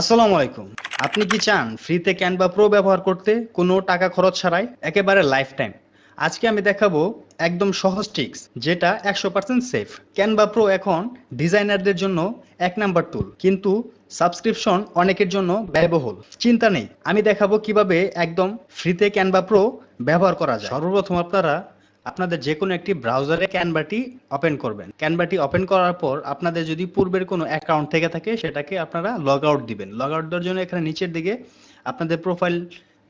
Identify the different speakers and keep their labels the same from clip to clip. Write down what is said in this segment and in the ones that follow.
Speaker 1: আসসালামু আলাইকুম। আপনি কি চান ফ্রিতে ক্যানভা প্রো ব্যবহার করতে কোনো টাকা খরচ ছাড়াই? একেবারে লাইফ টাইম আজকে আমি দেখাবো একদম সহজ ট্রিক্স যেটা একশো পার্সেন্ট সেফ ক্যানভা প্রো এখন ডিজাইনারদের জন্য এক নাম্বার টুল কিন্তু সাবস্ক্রিপশন অনেকের জন্য ব্যয়বহুল। চিন্তা নেই, আমি দেখাবো কীভাবে একদম ফ্রিতে ক্যানভা প্রো ব্যবহার করা যায়। সর্বপ্রথম আপনারা আপনাদের যে কোনো একটি ব্রাউজারে ক্যানভাটি ওপেন করবেন। ক্যানভাটি ওপেন করার পর আপনাদের যদি পূর্বের কোনো অ্যাকাউন্ট থেকে থাকে, সেটাকে আপনারা লগ আউট দিবেন। লগ আউট দেওয়ার জন্য এখানে নিচের দিকে আপনাদের প্রোফাইল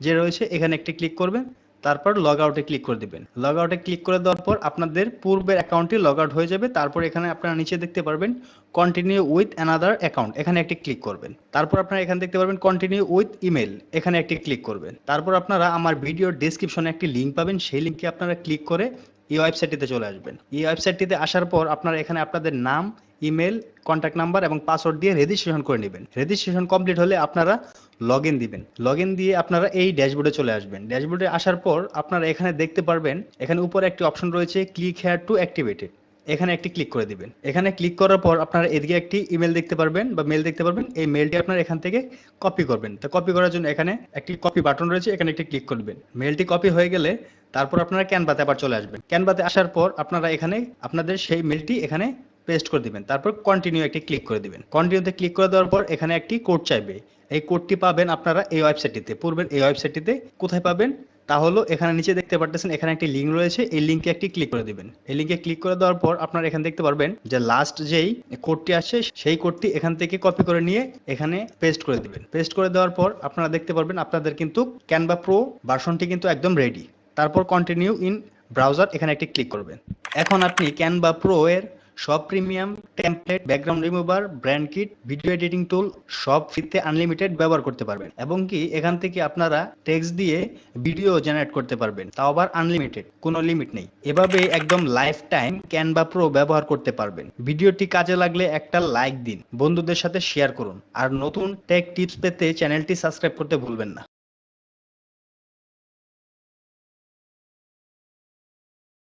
Speaker 1: যে রয়েছে, এখানে একটি ক্লিক করবেন। তারপর লগ আউটে ক্লিক করে দিবেন। লগ আউটে ক্লিক করে দেওয়ার পর আপনাদের পূর্বের অ্যাকাউন্টটি লগ আউট হয়ে যাবে। তারপর এখানে আপনারা নিচে দেখতে পারবেন কন্টিনিউ উইথ অ্যানাদার অ্যাকাউন্ট এখানে একটি ক্লিক করবেন। তারপর আপনারা এখানে দেখতে পারবেন কন্টিনিউ উইথ ইমেল এখানে একটি ক্লিক করবেন। তারপর আপনারা আমার ভিডিওর ডেসক্রিপশনে একটি লিঙ্ক পাবেন। সেই লিঙ্কে আপনারা ক্লিক করে এই ওয়েবসাইটটিতে চলে আসবেন। এই ওয়েবসাইটটিতে আসার পর আপনারা এখানে আপনাদের নাম ইমেল কন্ট্যাক্ট নাম্বার এবং পাসওয়ার্ড দিয়ে রেজিস্ট্রেশন করে নেবেন। রেজিস্ট্রেশন কমপ্লিট হলে আপনারা লগ ইন দিবেন। লগ ইন দিয়ে আপনারা এই ড্যাশবোর্ডে চলে আসবেন। ড্যাশবোর্ডে আসার পর আপনারা এখানে দেখতে পারবেন, এখানে উপরে একটি অপশন রয়েছে ক্লিক হেয়ার টু অ্যাক্টিভেটেড এখানে একটি ক্লিক করে দিবেন। এখানে ক্লিক করার পর আপনারা এদিকে একটি ইমেল দেখতে পারবেন বা মেল দেখতে পারবেন। এই মেলটি আপনারা এখান থেকে কপি করবেন। তো কপি করার জন্য এখানে একটি কপি বাটন রয়েছে, এখানে একটি ক্লিক করবেন মেলটি কপি হয়ে গেলে তারপর আপনারা ক্যানভাতে আবার চলে আসবেন। ক্যানভাতে আসার পর আপনারা এখানে, আপনাদের সেই মেলটি এখানে পেস্ট করে দিবেন। তারপর কন্টিনিউ একটি ক্লিক করে দিবেন। কন্টিনিউতে ক্লিক করে দেওয়ার পর এখানে একটি কোড চাইবে। এই কোডটি পাবেন আপনারা এই ওয়েবসাইটটিতে পূর্বের এই ওয়েবসাইটটিতে কোথায় পাবেন? তা হলো এখানে নিচে দেখতে পারতেছেন এখানে একটি লিঙ্ক রয়েছে। এই লিঙ্কে একটি ক্লিক করে দিবেন। এই লিঙ্কে ক্লিক করে দেওয়ার পর আপনারা এখানে দেখতে পারবেন যে লাস্ট যেই কোডটি আসছে, সেই কোডটি এখান থেকে কপি করে নিয়ে এখানে পেস্ট করে দিবেন। পেস্ট করে দেওয়ার পর আপনারা দেখতে পারবেন আপনাদের কিন্তু ক্যানভা প্রো ভার্সনটি কিন্তু একদম রেডি তারপর কন্টিনিউ ইন ব্রাউজার এখানে একটি ক্লিক করবেন। এখন আপনি ক্যানভা প্রো এর সব premium template background remover brand kit video editing tool সব ফ্রিতে আনলিমিটেড ব্যবহার করতে পারবেন। এবং কি এখান থেকে আপনারা টেক্সট দিয়ে ভিডিও জেনারেট করতে পারবেন। তাও আবার আনলিমিটেড কোনো লিমিট নেই। এভাবে একদম লাইফ টাইম ক্যানভা প্রো ব্যবহার করতে পারবেন। ভিডিওটি কাজে লাগলে একটা লাইক দিন। বন্ধুদের সাথে শেয়ার করুন। আর নতুন টেক টিপস পেতে চ্যানেলটি সাবস্ক্রাইব করতে ভুলবেন না।